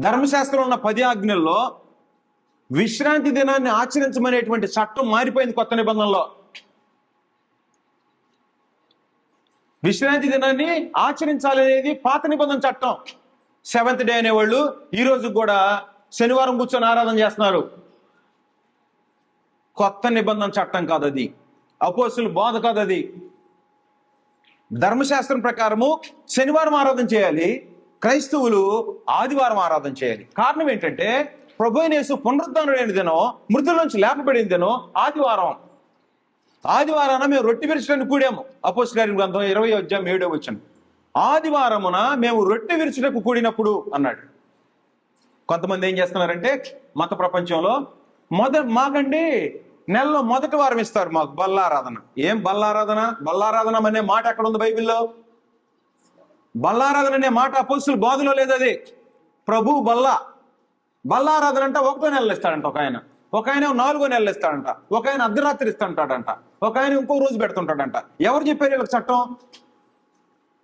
ధర్మశాస్త్రం ఉన్న పది ఆజ్ఞల్లో విశ్రాంతి దినాన్ని ఆచరించమనేటువంటి చట్టం మారిపోయింది కొత్త నిబంధనలో. విశ్రాంతి దినాన్ని ఆచరించాలనేది పాత నిబంధన చట్టం. సెవెంత్ డే అనేవాళ్ళు ఈరోజు కూడా శనివారం కూర్చొని ఆరాధన చేస్తున్నారు. కొత్త నిబంధన చట్టం కాదు అది. అపోసులు బోధ కాదు అది. ధర్మశాస్త్రం ప్రకారము శనివారం ఆరాధన చేయాలి. క్రైస్తవులు ఆదివారం ఆరాధన చేయాలి. కారణం ఏంటంటే ప్రభు అయిన పునరుద్ధరణ దినం మృతుల నుంచి లేపబడిన దినం ఆదివారం. ఆదివారాన మేము రొట్టె విరచడానికి కూడాము. అపోస్ గారి గ్రంథం ఇరవై అధ్యాయం ఏడో వచ్చాను ఆదివారమున మేము రొట్టె విరుచుటకు కూడినప్పుడు అన్నాడు. కొంతమంది ఏం చేస్తున్నారంటే మత ప్రపంచంలో మొద మాకండి నెలలో మొదటి వారం ఇస్తారు మాకు బల్లారాధన ఏం బల్లారాధన బల్లారాధన అనే మాట ఎక్కడ ఉంది బైబిల్లో? బల్లారాధన అనే మాట అపోస్తుల బోధలో లేదు అది. ప్రభు బల్లా. బల్లారాధన అంటే ఒకటో నెలలు ఇస్తాడంట ఒక ఆయన. ఒక ఆయన నాలుగో నెలలు ఇస్తాడంట. ఒక ఆయన అర్ధరాత్రి ఇస్తుంటాడంట. ఒక ఆయన ఇంకో రోజు పెడుతుంటాడంట. ఎవరు చెప్పారు వీళ్ళకి చట్టం?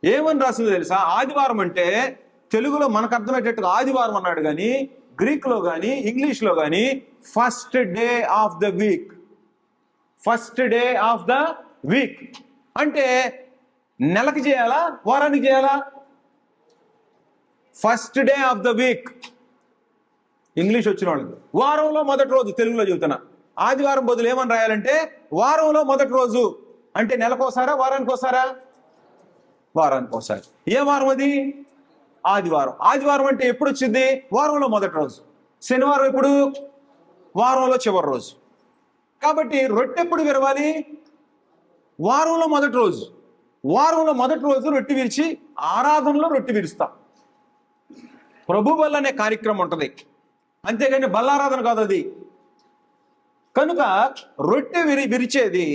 ఏమని రాసిందో తెలుసా? ఆదివారం అంటే తెలుగులో మనకు అర్థమయ్యేటట్టుగా ఆదివారం అన్నాడు కానీ గ్రీక్లో కానీ ఇంగ్లీష్లో కానీ first day of the week. First day of the week. అంటే నెలకి చేయాలా? వారానికి చేయాలా? First day of the week English వచ్చిన వాళ్ళకి. వారంలో మొదటి రోజు తెలుగులో చెబుతున్నా. ఆదివారం బదులు ఏమని రాయాలంటే వారంలో మొదటి రోజు. అంటే నెలకోసారా వారానికి ఒకసారా? వారానికి ఒకసారి. ఏ వారం అది? ఆదివారం. ఆదివారం అంటే ఎప్పుడు వచ్చింది? వారంలో మొదటి రోజు. శనివారం ఎప్పుడు? వారంలో చివరి రోజు. కాబట్టి రొట్టెప్పుడు విరవాలి? వారంలో మొదటి రోజు. వారంలో మొదటి రోజు రొట్టి విరిచి ఆరాధనలో రొట్టి విరుస్తాం. ప్రభు బల్ అనే కార్యక్రమం ఉంటుంది. అంతేగాని బల్లారాధన కాదు అది. కనుక రొట్టె విరి విరిచేది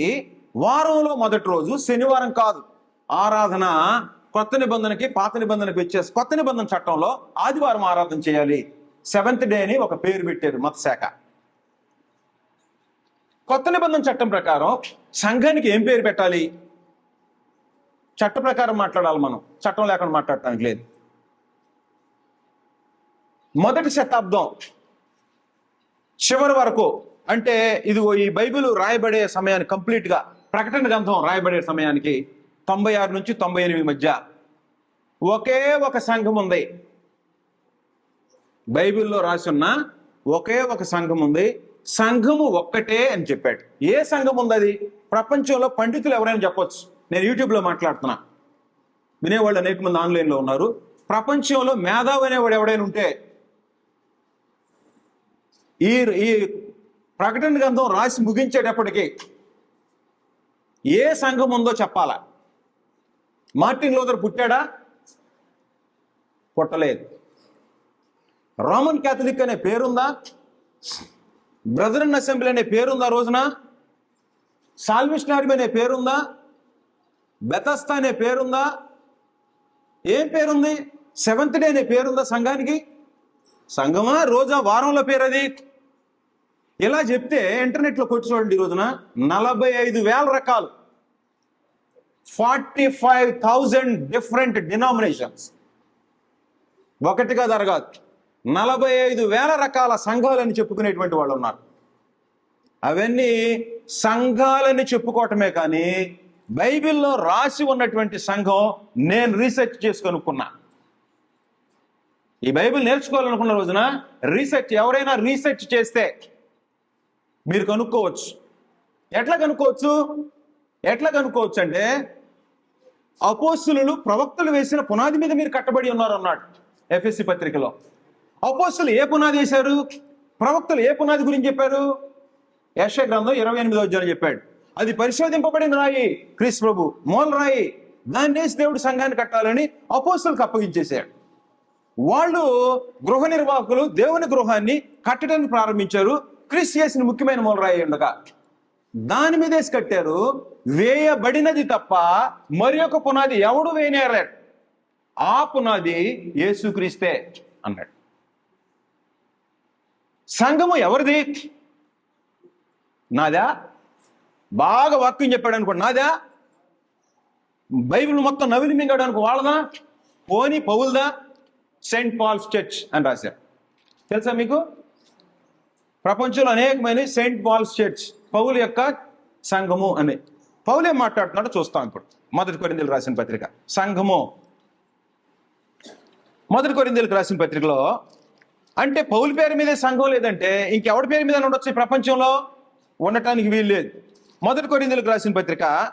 వారంలో మొదటి రోజు శనివారం కాదు. ఆరాధన కొత్త నిబంధనకి పాత నిబంధనకి వచ్చేసి కొత్త నిబంధన చట్టంలో ఆదివారం ఆరాధన చేయాలి. సెవెంత్ డే అని ఒక పేరు పెట్టారు మతశాఖ కొత్త నిబంధన చట్టం ప్రకారం సంఘానికి ఏం పేరు పెట్టాలి? చట్ట ప్రకారం మాట్లాడాలి మనం. చట్టం లేకుండా మాట్లాడటానికి లేదు. మొదటి శతాబ్దం చివరి వరకు అంటే ఇదిగో ఈ బైబిల్ రాయబడే సమయాన్ని కంప్లీట్గా ప్రకటన గ్రంథం రాయబడే సమయానికి తొంభై ఆరు నుంచి తొంభై ఎనిమిది మధ్య ఒకే ఒక సంఘం ఉంది. బైబిల్లో రాసున్న ఒకే ఒక సంఘం ఉంది. సంఘము ఒక్కటే అని చెప్పాడు. ఏ సంఘం ఉంది అది? ప్రపంచంలో పండితులు ఎవరైనా చెప్పొచ్చు. నేను యూట్యూబ్లో మాట్లాడుతున్నా. వినేవాళ్ళు అనేక మంది ఆన్లైన్లో ఉన్నారు. ప్రపంచంలో మేధావి అనేవాడు ఎవడైనా ఉంటే ఈ ఈ ప్రకటన గ్రంథం రాసి ముగించేటప్పటికి ఏ సంఘం ఉందో చెప్పాలా? మార్టిన్ లోదర్ పుట్టాడా? పుట్టలేదు. రోమన్ క్యాథలిక్ అనే పేరుందా? బ్రదరన్ అసెంబ్లీ అనే పేరుందా రోజున? సాల్విషన్ ఆర్మీ అనే పేరుందా? బెతస్తా అనే పేరుందా? ఏం పేరుంది? సెవెంత్ డే అనే పేరుందా సంఘానికి? సంఘమా? రోజా వారంలో పేరు అది. ఇలా చెప్తే ఇంటర్నెట్లో కొట్టి చూడండి ఈ రోజున. నలభై ఐదు వేల రకాలు. Forty five thousand different denominations. ఒకటిగా జరగాదు నలభై ఐదు వేల రకాల సంఘాలని చెప్పుకునేటువంటి వాళ్ళు ఉన్నారు అవన్నీ సంఘాలని చెప్పుకోవటమే కానీ బైబిల్లో రాసి ఉన్నటువంటి సంఘం నేను రీసెర్చ్ చేసి కనుక్కున్నా. ఈ బైబిల్ నేర్చుకోవాలనుకున్న రోజున రీసెర్చ్ ఎవరైనా రీసెర్చ్ చేస్తే మీరు కనుక్కోవచ్చు. ఎట్లా కనుక్కోవచ్చు? ఎట్లా కనుక్కోవచ్చు అంటే అపోస్తులు ప్రవక్తలు వేసిన పునాది మీద మీరు కట్టబడి ఉన్నారు అన్నాడు ఎఫ్ఎస్సి పత్రికలో. అపోస్తులు ఏ పునాది వేశారు? ప్రవక్తలు ఏ పునాది గురించి చెప్పారు? యశ గ్రంథం ఇరవై ఎనిమిదో అధ్యాయం చెప్పాడు. అది పరిశోధింపబడిన రాయి. క్రీస్ ప్రభు మూల రాయి. దాన్ని దేవుడు సంఘాన్ని కట్టాలని అపోస్తులకు అప్పగించేశాడు. వాళ్ళు గృహ నిర్వాహకులు దేవుని గృహాన్ని కట్టడానికి ప్రారంభించారు. క్రిస్ చేసిన ముఖ్యమైన మూలరాయి ఉండగా. దాని మీదేసి కట్టారు. వేయబడినది తప్ప మరి ఒక పునాది ఎవడు వేయనేరాడు? ఆ పునాది యేసుక్రీస్తే అన్నాడు. సంఘము ఎవరిది? నాదా? బాగా వాక్యం చెప్పాడు అనుకోండి. నాదా? బైబిల్ మొత్తం నవిలి అనుకో వాళ్ళదా? పోని పౌల్దా? సెయింట్ పాల్స్ చర్చ్ అని రాశారు. తెలుసా మీకు? ప్రపంచంలో అనేకమైన సెయింట్ పాల్స్ చర్చ్ పౌలు యొక్క సంఘము అని. పౌలే ఏం మాట్లాడుతున్నాడో చూస్తాం ఇప్పుడు. మొదటి కొరిందీలకు రాసిన పత్రిక. సంఘము. మొదటి కొరిందీలకు రాసిన పత్రికలో అంటే పౌలు పేరు మీదే సంఘం లేదంటే ఇంకెవడి పేరు మీద ఉండొచ్చు ఈ ప్రపంచంలో? ఉండటానికి వీలు లేదు. మొదటి కొరిందులకు రాసిన పత్రిక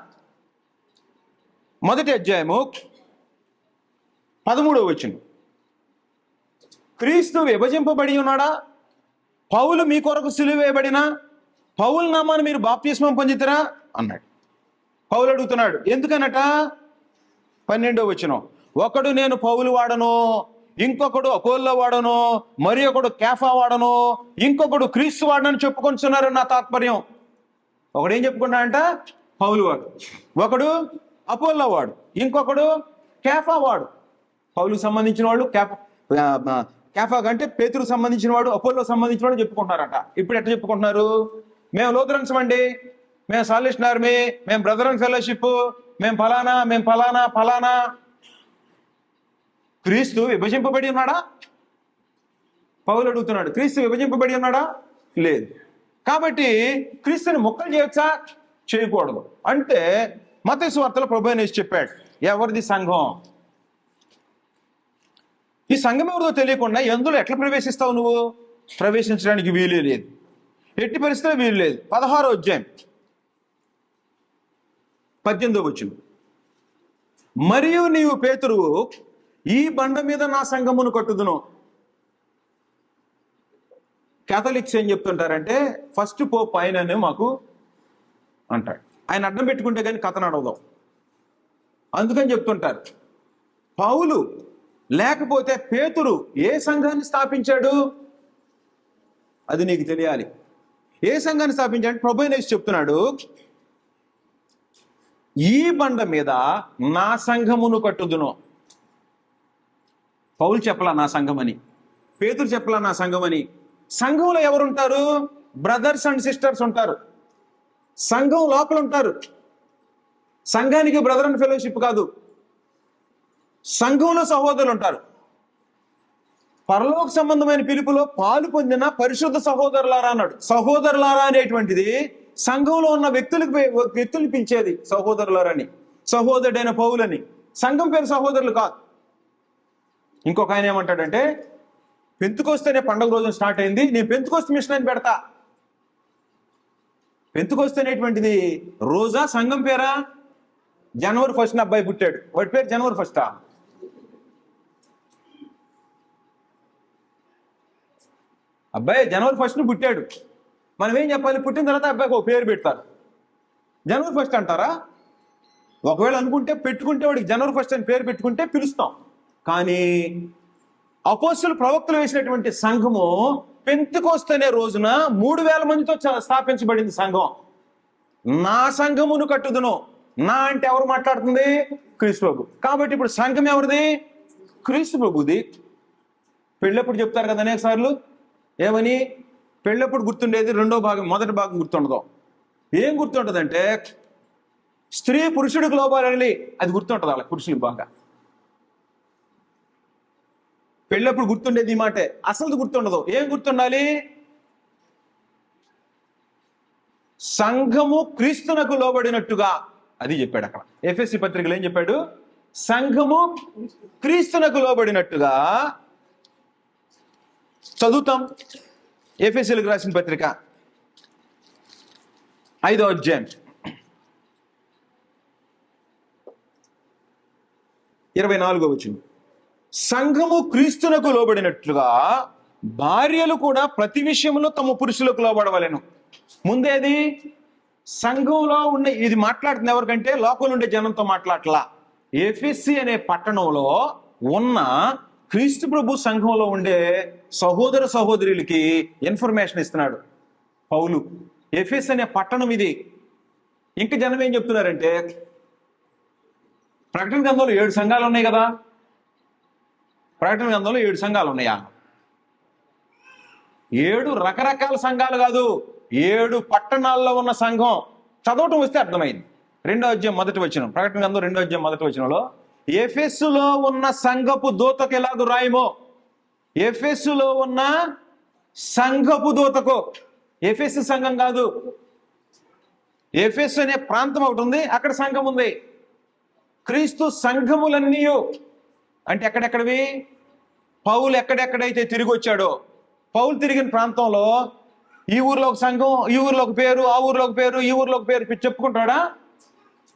మొదటి అధ్యాయము పదమూడవ వచ్చింది క్రీస్తు విభజింపబడి ఉన్నాడా? పౌలు మీ కొరకు సిలువ పౌలు నామాన్ని మీరు బాప్తిస్మం పొందితరా? అన్నాడు. పౌలు అడుగుతున్నాడు ఎందుకనట? పన్నెండో వచ్చిన ఒకడు నేను పౌలు వాడను ఇంకొకడు అపోల్లో వాడను మరి ఒకడు కేఫా వాడను ఇంకొకడు క్రీస్తు వాడనని చెప్పుకొంటున్నారు నా తాత్పర్యం. ఒకడు ఏం చెప్పుకున్నాడంట పౌలు వాడు. ఒకడు అపోల్లో వాడు. ఇంకొకడు కేఫా వాడు. పౌలుకు సంబంధించిన వాళ్ళు కేఫా కేఫా కంటే పేతురుకు సంబంధించిన వాడు అపోలో సంబంధించిన వాడు చెప్పుకుంటున్నారట. ఇప్పుడు ఎట్లా చెప్పుకుంటున్నారు? మేము లోతురన్స్ అండి మేము సాలిషన్ ఆర్మీ. మేము బ్రదర్ అండ్ ఫెలోషిప్. మేము ఫలానా మేము ఫలానా ఫలానా. క్రీస్తు విభజింపబడి ఉన్నాడా? పౌలు అడుగుతున్నాడు. క్రీస్తు విభజింపబడి ఉన్నాడా? లేదు. కాబట్టి క్రీస్తుని మొక్కలు చేయొచ్చా? చేయకూడదు. అంటే మత ప్రభు అనేసి చెప్పాడు ఎవరిది సంఘం? ఈ సంఘం ఎవరిదో తెలియకుండా ఎందులో ఎట్లా ప్రవేశిస్తావు నువ్వు? ప్రవేశించడానికి వీలే లేదు. ఎట్టి పరిస్థితిలో వీలు లేదు. పదహారో అధ్యాయం. పద్దెనిమిదో వచ్చింది మరియు నీవు పేతురువు ఈ బండ మీద నా సంఘమును కట్టుదును. క్యాథలిక్స్ ఏం చెప్తుంటారంటే ఫస్ట్ పోప్ ఆయననే మాకు అంటాడు. ఆయన అడ్డం పెట్టుకుంటే కానీ కథ నడవదాం అందుకని చెప్తుంటారు. పౌలు లేకపోతే పేతురు ఏ సంఘాన్ని స్థాపించాడు? అది నీకు తెలియాలి. ఏ సంఘాన్ని స్థాపించాడు? ప్రభు నేసి చెప్తున్నాడు ఈ బండ మీద నా సంఘమును కట్టుదును. పౌలు చెప్పలా నా సంఘమని? పేతురు చెప్పలా నా సంఘమని? సంఘంలో ఎవరుంటారు? బ్రదర్స్ అండ్ సిస్టర్స్ ఉంటారు. సంఘం లోపల ఉంటారు. సంఘానికి బ్రదర్ అండ్ ఫెలోషిప్ కాదు. సంఘంలో సహోదరులు ఉంటారు. పరలోక సంబంధమైన పిలుపులో పాలు పొందిన పరిశుద్ధ సహోదరులారా అన్నాడు. సహోదరులారా అనేటువంటిది సంఘంలో ఉన్న వ్యక్తులకు వ్యక్తులు పిలిచేది సహోదరులారని సహోదరుడైన పౌలని. సంఘం పేరు సహోదరులు కాదు. ఇంకొక ఆయన ఏమంటాడంటే పెంతుకొస్తేనే పండుగ రోజున స్టార్ట్ అయింది. నేను పెంతుకొస్తే మిషన్ అని పెడతా. పెంతుకొస్తేనేటువంటిది రోజా సంఘం పేరా? జనవరి ఫస్ట్ అబ్బాయి పుట్టాడు. వాడి పేరు జనవరి ఫస్టా అబ్బాయి జనవరి ఫస్ట్ పుట్టాడు. మనం ఏం చెప్పాలి? పుట్టిన తర్వాత అబ్బాయికి ఒక పేరు పెడతారు. జనవరి ఫస్ట్ అంటారా? ఒకవేళ అనుకుంటే పెట్టుకుంటే వాడికి జనవరి ఫస్ట్ అని పేరు పెట్టుకుంటే పిలుస్తాం. కానీ అపోస్తులు ప్రవక్తలు వేసినటువంటి సంఘము పెంతుకొస్తనే రోజున మూడు వేల మందితో స్థాపించబడింది సంఘం. నా సంఘమును కట్టుదును. నా అంటే ఎవరు మాట్లాడుతుంది? క్రీస్తు ప్రభు కాబట్టి ఇప్పుడు సంఘం ఎవరిది? క్రీస్తు ప్రభుది పెళ్ళప్పుడు చెప్తారు కదా అనేక సార్లు. ఏమని? పెళ్ళప్పుడు గుర్తుండేది రెండో భాగం మొదటి భాగం గుర్తుండదు. ఏం గుర్తుంటుందంటే స్త్రీ పురుషుడికి లోపాలని అది గుర్తుంటుంది అలా పురుషులకు బాగా. పెళ్ళప్పుడు గుర్తుండేది ఈ మాటే. అసలు గుర్తుండదు. ఏం గుర్తుండాలి? సంఘము క్రీస్తునకు లోబడినట్టుగా. అది చెప్పాడు అక్కడ. ఎఫ్ఎస్సి పత్రికలు ఏం చెప్పాడు? సంఘము క్రీస్తునకు లోబడినట్టుగా చదువుతాం. ఎఫ్ఎస్సీలకు రాసిన పత్రిక. ఐదో అధ్యాయం. ఇరవై నాలుగో వచ్చింది సంఘము క్రీస్తునకు లోబడినట్లుగా భార్యలు కూడా ప్రతి విషయంలో తమ పురుషులకు లోబడవలెను. ముందేది? సంఘంలో ఉండే ఇది మాట్లాడుతుంది ఎవరికంటే? లోపల ఉండే జనంతో మాట్లాడలా ఎఫ్ఎస్సి అనే పట్టణంలో ఉన్న క్రీస్తు ప్రభు సంఘంలో ఉండే సహోదర సహోదరులకి ఇన్ఫర్మేషన్ ఇస్తున్నాడు పౌలు. ఎఫ్ఎస్ అనే పట్టణం ఇది. ఇంకా జనం ఏం చెప్తున్నారంటే ప్రకటన గ్రంథంలో ఏడు సంఘాలు ఉన్నాయి కదా. ప్రకటన గ్రంథంలో ఏడు సంఘాలు ఉన్నాయా? ఏడు రకరకాల సంఘాలు కాదు ఏడు పట్టణాల్లో ఉన్న సంఘం. చదవటం వస్తే అర్థమైంది. రెండో అధ్యాయం మొదటి వచ్చిన ప్రకటన గ్రంథం రెండో అధ్యాయం మొదటి వచ్చినలో ఎఫెస్సులో ఉన్న సంఘపు దూతకు ఎలాగ రాయమో? ఎఫెస్సులో ఉన్న సంఘపు దూతకు. ఎఫెస్ సంఘం కాదు. ఎఫెస్ అనే ప్రాంతం ఒకటి ఉంది అక్కడ సంఘం ఉంది. క్రీస్తు సంఘములన్నీ అంటే ఎక్కడెక్కడవి? పౌలు ఎక్కడెక్కడైతే తిరిగి వచ్చాడో పౌలు తిరిగిన ప్రాంతంలో ఈ ఊర్లో ఒక సంఘం ఈ ఊర్లో ఒక పేరు ఆ ఊర్లో ఒక పేరు ఈ ఊర్లో ఒక పేరు చెప్పుకుంటాడా?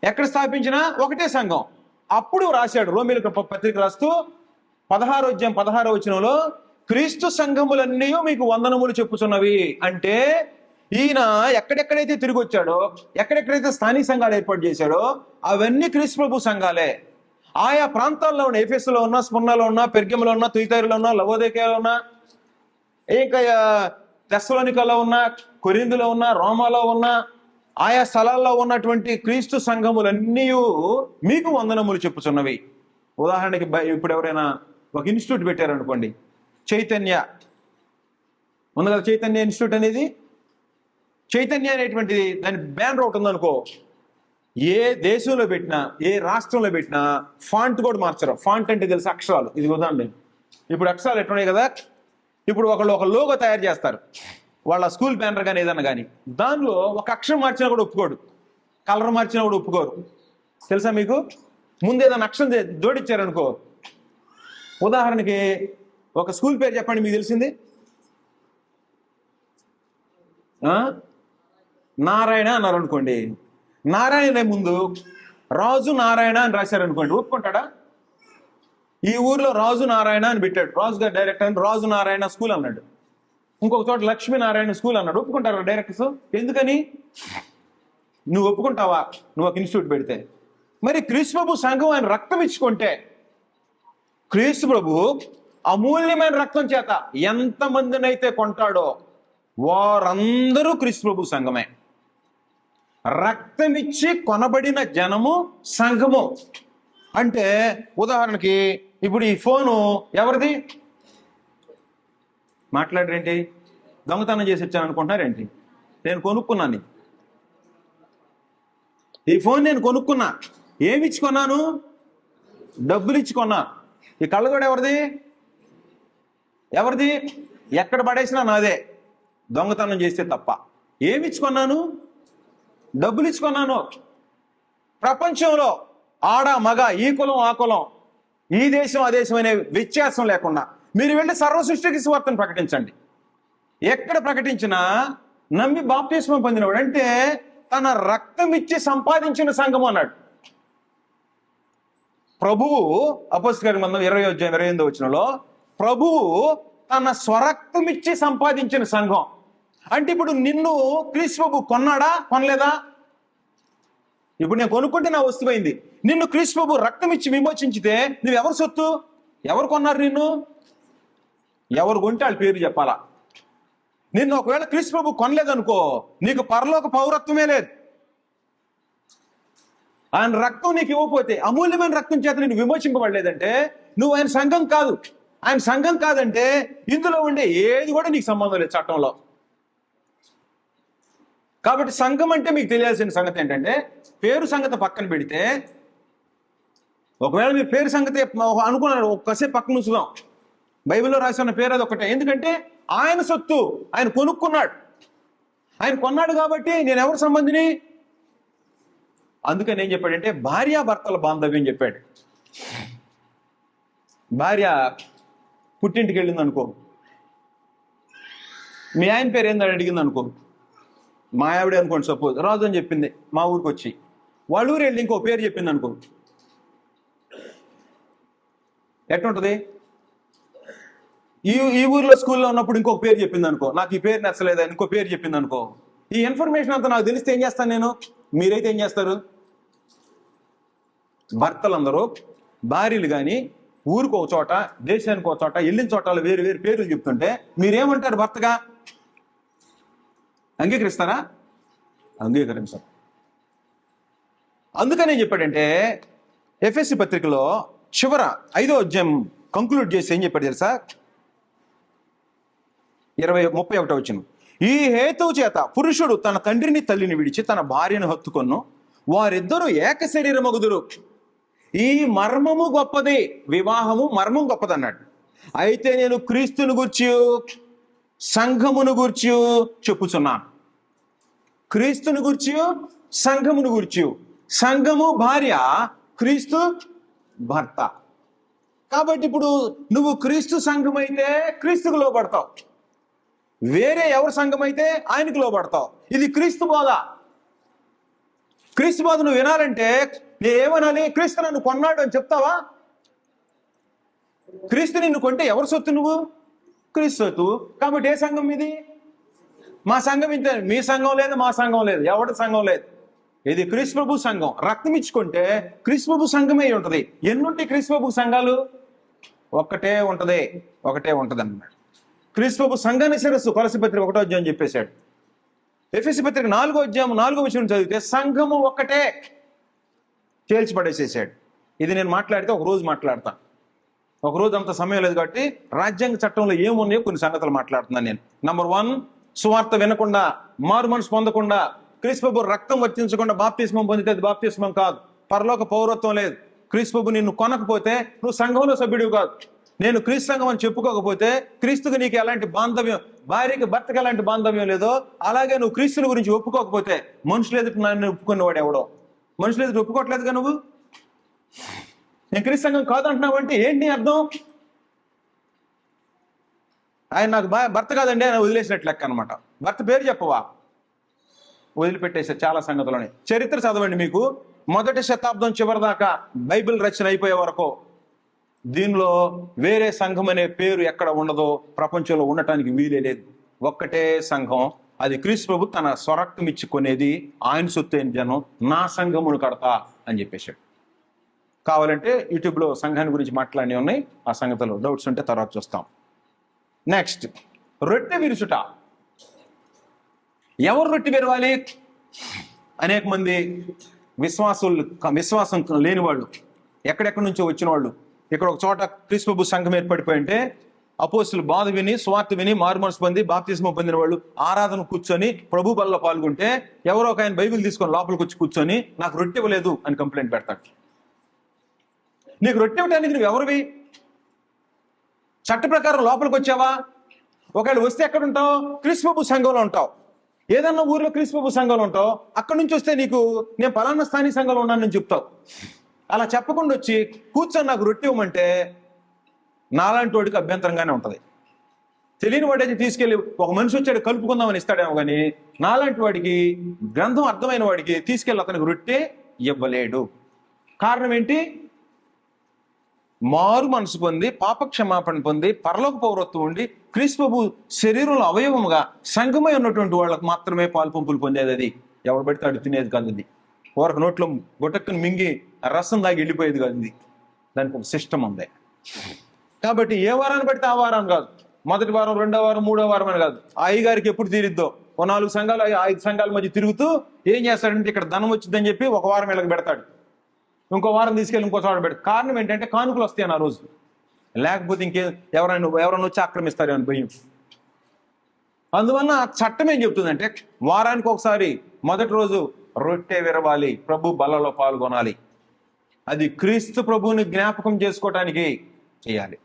ఎక్కడ స్థాపించినా? ఒకటే సంఘం. అప్పుడు రాశాడు రోమిలకు పత్రిక రాస్తూ పదహారో అధ్యాయం పదహారో వచనంలో క్రీస్తు సంఘములన్నీ మీకు వందనములు చెప్పుచున్నవి. అంటే ఈయన ఎక్కడెక్కడైతే తిరిగి వచ్చాడో ఎక్కడెక్కడైతే స్థానిక సంఘాలు ఏర్పాటు చేశాడో అవన్నీ క్రీస్తు ప్రభు సంఘాలే. ఆయా ప్రాంతాల్లో ఉన్న ఎఫెస్లో ఉన్న స్ముర్ణలో ఉన్న పెర్గెంలో ఉన్న తుయితరులో ఉన్న లవోదేకలో ఉన్న ఇంకా తెస్సలోనికలో ఉన్న కొరిందులో ఉన్న రోమాలో ఉన్న ఆయా స్థలాల్లో ఉన్నటువంటి క్రీస్తు సంఘములన్నీ మీకు వందనములు చెప్పుచున్నవి. ఉదాహరణకి ఇప్పుడు ఎవరైనా ఒక ఇన్స్టిట్యూట్ పెట్టారనుకోండి. చైతన్య. ఉంది కదా చైతన్య ఇన్స్టిట్యూట్ అనేది? చైతన్య అనేటువంటిది దాని బ్యానర్ ఒకటి ఉందనుకో. ఏ దేశంలో పెట్టినా ఏ రాష్ట్రంలో పెట్టినా ఫాంట్ కూడా మార్చరు. ఫాంట్ అంటే తెలుసు అక్షరాలు. ఇది ఉదాహరణ. ఇప్పుడు అక్షరాలు ఎట్టున్నాయి కదా? ఇప్పుడు ఒకళ్ళు ఒక లోగో తయారు చేస్తారు. వాళ్ళ స్కూల్ బ్యానర్ కానీ ఏదన్నా కానీ దానిలో ఒక అక్షరం మార్చినా కూడా ఒప్పుకోడు. కలర్ మార్చినా కూడా ఒప్పుకోరు. తెలుసా మీకు? ముందు ఏదైనా అక్షరం జోడించారనుకో ఉదాహరణకి ఒక స్కూల్ పేరు చెప్పండి మీకు తెలిసింది? నారాయణ అన్నారు అనుకోండి. నారాయణ ముందు. రాజు నారాయణ అని రాశారు అనుకోండి ఒప్పుకుంటాడా? ఈ ఊర్లో రాజు నారాయణ అని పెట్టాడు. రాజు గారు డైరెక్టర్ అని రాజు నారాయణ స్కూల్ అన్నాడు. ఇంకొక చోట లక్ష్మీ నారాయణ స్కూల్ అన్నాడు. ఒప్పుకుంటారా డైరెక్టర్స్ ఎందుకని? నువ్వు ఒప్పుకుంటావా? నువ్వు ఒక ఇన్స్టిట్యూట్ పెడితే. మరి క్రీస్తుప్రభు సంఘం ఆయన రక్తం ఇచ్చుకుంటే క్రీస్తు ప్రభు అమూల్యమైన రక్తం చేత ఎంతమందినైతే కొంటాడో వారందరూ క్రీస్తు ప్రభు సంఘమే. రక్తమిచ్చి కొనబడిన జనము సంఘము. అంటే ఉదాహరణకి ఇప్పుడు ఈ ఫోను ఎవరిది? మాట్లాడరేంటి? దొంగతనం చేసి ఇచ్చాను అనుకుంటున్నారేంటి నేను కొనుక్కున్నాను ఈ ఫోన్ నేను కొనుక్కున్నా. ఏమి ఇచ్చుకున్నాను డబ్బులు ఇచ్చి కొన్నా. ఈ కూడా ఎవరిది? ఎవరిది? ఎక్కడ పడేసినా నాదే. దొంగతనం చేస్తే తప్ప. ఏమి ఇచ్చుకున్నాను డబ్బులు ఇచ్చుకున్నాను. ప్రపంచంలో ఆడ మగ ఈ కులం ఆ కులం ఈ దేశం ఆ దేశం అనే వ్యత్యాసం లేకుండా మీరు వెళ్ళి సర్వ సృష్టికి స్వార్థను ప్రకటించండి. ఎక్కడ ప్రకటించినా నమ్మి బాప్తిస్మం పొందినవాడు. అంటే తన రక్తం ఇచ్చి సంపాదించిన సంఘం అన్నాడు. ప్రభువు అపస్కరి మందం ఇరవై అధ్యాయం ఇరవై ఎనిమిది వచ్చినలో ప్రభువు తన స్వరక్తం ఇచ్చి సంపాదించిన సంఘం. అంటే ఇప్పుడు నిన్ను క్రీస్తు కొన్నాడా కొనలేదా? ఇప్పుడు నేను కొనుక్కుంటే నా వస్తువైంది నిన్ను క్రీస్తు రక్తం ఇచ్చి విమోచించితే నువ్వు ఎవరు సొత్తు? ఎవరు కొన్నారు నిన్ను? ఎవరు కొంటే వాళ్ళ పేరు చెప్పాలా? నిన్ను ఒకవేళ క్రీస్తు కొనలేదనుకో నీకు పరలోక పౌరత్వమే లేదు. ఆయన రక్తం నీకు ఇవ్వకపోతే అమూల్యమైన రక్తం చేత నేను విమోచింపబడలేదంటే నువ్వు ఆయన సంఘం కాదు. ఆయన సంఘం కాదంటే ఇందులో ఉండే ఏది కూడా నీకు సంబంధం లేదు చట్టంలో. కాబట్టి సంఘం అంటే మీకు తెలియాల్సిన సంగతి ఏంటంటే పేరు సంగతి పక్కన పెడితే ఒకవేళ మీ పేరు సంగతి అనుకున్నారు ఒక్కసేపు పక్కన ఉంచుదాం. బైబిల్లో రాసి ఉన్న పేరు అది ఒకటే. ఎందుకంటే ఆయన సొత్తు ఆయన కొనుక్కున్నాడు. ఆయన కొన్నాడు కాబట్టి నేను ఎవరు సంబంధిని? అందుకని ఏం చెప్పాడంటే భార్యాభర్తల బాంధవ్యం చెప్పాడు. భార్య పుట్టింటికి వెళ్ళింది అనుకో మీ ఆయన పేరు ఏందని అడిగింది అనుకో మా ఆవిడ అనుకోండి సపోజ్ రాజు అని చెప్పింది మా ఊరికి వచ్చి వాళ్ళ ఊరు వెళ్ళి ఇంకో పేరు చెప్పింది అనుకో. ఎట్లుంటది? ఈ ఈ ఊర్లో స్కూల్లో ఉన్నప్పుడు ఇంకొక పేరు చెప్పింది అనుకో. నాకు ఈ పేరు నచ్చలేదా? ఇంకో పేరు చెప్పింది అనుకో. ఈ ఇన్ఫర్మేషన్ అంతా నాకు తెలిస్తే ఏం చేస్తాను నేను? మీరైతే ఏం చేస్తారు? భర్తలందరూ భార్యలు కానీ ఊరికి ఒక చోట దేశానికి ఒక చోట వెళ్ళిన చోట వేరు వేరు పేర్లు చెప్తుంటే మీరేమంటారు భర్తగా? అంగీకరిస్తారా? అంగీకరించారు. అందుకనే చెప్పాడంటే ఎఫ్ఎస్సి పత్రికలో చివర ఐదో అధ్యాయం కంక్లూడ్ చేసి ఏం చెప్పాడు తెలుసా? ఇరవై ముప్పై ఒకటో వచ్చిన ఈ హేతువు చేత పురుషుడు తన తండ్రిని తల్లిని విడిచి తన భార్యను హత్తుకొను. వారిద్దరూ ఏక శరీరమగుదురు. ఈ మర్మము గొప్పది. వివాహము మర్మం గొప్పది అన్నాడు అయితే నేను క్రీస్తుని గుర్చి సంఘమును గూర్చి చెప్పుచున్నాను. క్రీస్తుని గూర్చి సంఘమును గూర్చి సంఘము భార్య క్రీస్తు భర్త. కాబట్టి ఇప్పుడు నువ్వు క్రీస్తు సంఘం అయితే క్రీస్తుకు లోపడతావు వేరే ఎవరి సంఘం అయితే ఆయనకు లోపడతావు ఇది క్రీస్తు బోధ. క్రీస్తు బోధ నువ్వు వినాలంటే నేను ఏమనాలి? క్రీస్తు నన్ను కొన్నాడు అని చెప్తావా? క్రీస్తు నిన్ను కొంటే ఎవరు సొత్తు నువ్వు? క్రీస్తు కాబట్టి ఏ సంఘం ఇది? మా సంఘం ఇంత మీ సంఘం లేదు మా సంఘం లేదు. ఎవరి సంఘం లేదు? ఇది క్రీస్తుప్రభు సంఘం. రక్తం ఇచ్చుకుంటే క్రీస్తు ప్రభు సంఘమే ఉంటుంది. ఉంటది ఎన్నుంటాయి సంఘాలు? ఒక్కటే ఉంటది. ఒకటే ఉంటది అన్నమాట క్రీస్తుప్రభు సంఘాన్ని శిరస్సు కొలసిపత్రిక ఒకటో అధ్యాయం చెప్పేశాడు. ఎఫ్ఎస్సి పత్రిక నాలుగో అధ్యాయం నాలుగో విషయం చదివితే సంఘము ఒక్కటే. తేల్చి పడేసేసాడు. ఇది నేను మాట్లాడితే ఒక రోజు మాట్లాడతాను ఒక రోజు అంత సమయం లేదు కాబట్టి రాజ్యాంగ చట్టంలో ఏమున్నాయో కొన్ని సంగతులు మాట్లాడుతున్నాను నేను. నంబర్ వన్ సువార్త వినకుండా మారు మనసు పొందకుండా క్రీస్తుబు రక్తం వర్తించకుండా బాప్తిస్మం పొందితే అది బాప్తిస్మం కాదు. పరలోక పౌరత్వం లేదు. క్రీస్తుబు నిన్ను కొనకపోతే నువ్వు సంఘంలో సభ్యుడివి కాదు. నేను క్రీస్తు సంఘం అని చెప్పుకోకపోతే క్రీస్తుకు నీకు ఎలాంటి బాంధవ్యం భార్యకి భర్తకి ఎలాంటి బాంధవ్యం లేదో అలాగే నువ్వు క్రీస్తుని గురించి ఒప్పుకోకపోతే మనుషులు ఎదుటి నన్ను ఒప్పుకున్నవాడు ఎవడో? మనుషులు ఎదుటి ఒప్పుకోవట్లేదుగా నువ్వు? నేను క్రీస్తు సంఘం కాదంటున్నావు అంటే ఏంటి అర్థం? ఆయన నాకు బా భర్త కాదండి ఆయన వదిలేసినట్లు లెక్క అనమాట భర్త పేరు చెప్పవా? వదిలిపెట్టేసే చాలా సంగతులని. చరిత్ర చదవండి మీకు. మొదటి శతాబ్దం చివరి దాకా బైబిల్ రచన అయిపోయే వరకు దీనిలో వేరే సంఘం అనే పేరు ఎక్కడ ఉండదో ప్రపంచంలో ఉండటానికి వీలే లేదు. ఒక్కటే సంఘం. అది క్రీస్తు ప్రభు తన స్వరక్తం ఇచ్చుకునేది ఆయన సొత్తు జనం నా సంఘమును కడతా అని చెప్పేశాడు. కావాలంటే యూట్యూబ్లో సంఘాన్ని గురించి మాట్లాడి ఉన్నాయి. ఆ సంగతులు డౌట్స్ ఉంటే తర్వాత చూస్తాం. నెక్స్ట్ రొట్టె విరుచుట. ఎవరు రొట్టె విరవాలి? అనేక మంది విశ్వాసులు విశ్వాసం లేని వాళ్ళు ఎక్కడెక్కడి నుంచో వచ్చిన వాళ్ళు ఇక్కడ ఒక చోట క్రీస్తుబు సంఘం ఏర్పడిపోయింటే అపోసులు అపోస్తులు బాధ విని స్వార్థ విని మారుమనసు పొంది బాప్తిస్మం పొందిన వాళ్ళు ఆరాధన కూర్చొని ప్రభు బల్ల పాల్గొంటే ఎవరో ఒక ఆయన బైబిల్ తీసుకొని లోపలికి వచ్చి కూర్చొని నాకు రొట్టె ఇవ్వలేదు అని కంప్లైంట్ పెడతాడు. నీకు రొట్టె ఇవ్వడానికి నువ్వు ఎవరివి చట్ట ప్రకారం లోపలికి వచ్చావా? ఒకవేళ వస్తే ఎక్కడ ఉంటావు క్రీస్తుబాబు సంఘంలో ఉంటావు. ఏదన్నా ఊర్లో క్రీస్తుబాబు సంఘంలో ఉంటావు. అక్కడి నుంచి వస్తే నీకు నేను పలానా స్థానిక సంఘంలో ఉన్నానని చెప్తావు. అలా చెప్పకుండా వచ్చి కూర్చొని నాకు రొట్టె ఇవ్వమంటే నాలాంటి వాడికి అభ్యంతరంగానే ఉంటుంది. తెలియని వాడైతే తీసుకెళ్ళి ఒక మనిషి వచ్చాడు కలుపుకుందామని ఇస్తాడేమో కానీ నాలాంటి వాడికి గ్రంథం అర్థమైన వాడికి తీసుకెళ్ళి అతనికి రొట్టె ఇవ్వలేడు. కారణం ఏంటి? మారు మనసు పొంది పాప క్షమాపణ పొంది పరలోక పౌరత్వం ఉండి క్రీస్తుబు శరీరంలో అవయవముగా సంఘమై ఉన్నటువంటి వాళ్ళకు మాత్రమే పాలు పంపులు పొందేది అది. ఎవరు పడితే అడు తినేది కాదు అది. ఊరకు నోట్లో గుటక్కుని మింగి రసం దాగి వెళ్ళిపోయేది కాదు ఇది. దానికి ఒక సిస్టమ్ ఉంది. కాబట్టి ఏ వారాన్ని పడితే ఆ వారం కాదు. మొదటి వారం రెండో వారం మూడో వారం అని కాదు. అయ్యగారికి ఎప్పుడు తీరిద్దో? ఓ నాలుగు సంఘాలు ఐదు సంఘాల మధ్య తిరుగుతూ ఏం చేస్తాడంటే ఇక్కడ ధనం వచ్చిందని చెప్పి ఒక వారం వీళ్ళకి పెడతాడు. ఇంకో వారం తీసుకెళ్ళి ఇంకో చోట పెడతాడు కారణం ఏంటంటే కానుకలు వస్తాయని ఆ రోజు. లేకపోతే ఇంకే ఎవరైనా ఎవరైనా వచ్చి ఆక్రమిస్తారని భయం. అందువల్ల ఆ చట్టం ఏం చెప్తుందంటే వారానికి ఒకసారి మొదటి రోజు రొట్టె విరవాలి ప్రభు బలలో పాల్గొనాలి. అది క్రీస్తు ప్రభువుని జ్ఞాపకం చేసుకోవటానికి చేయాలి.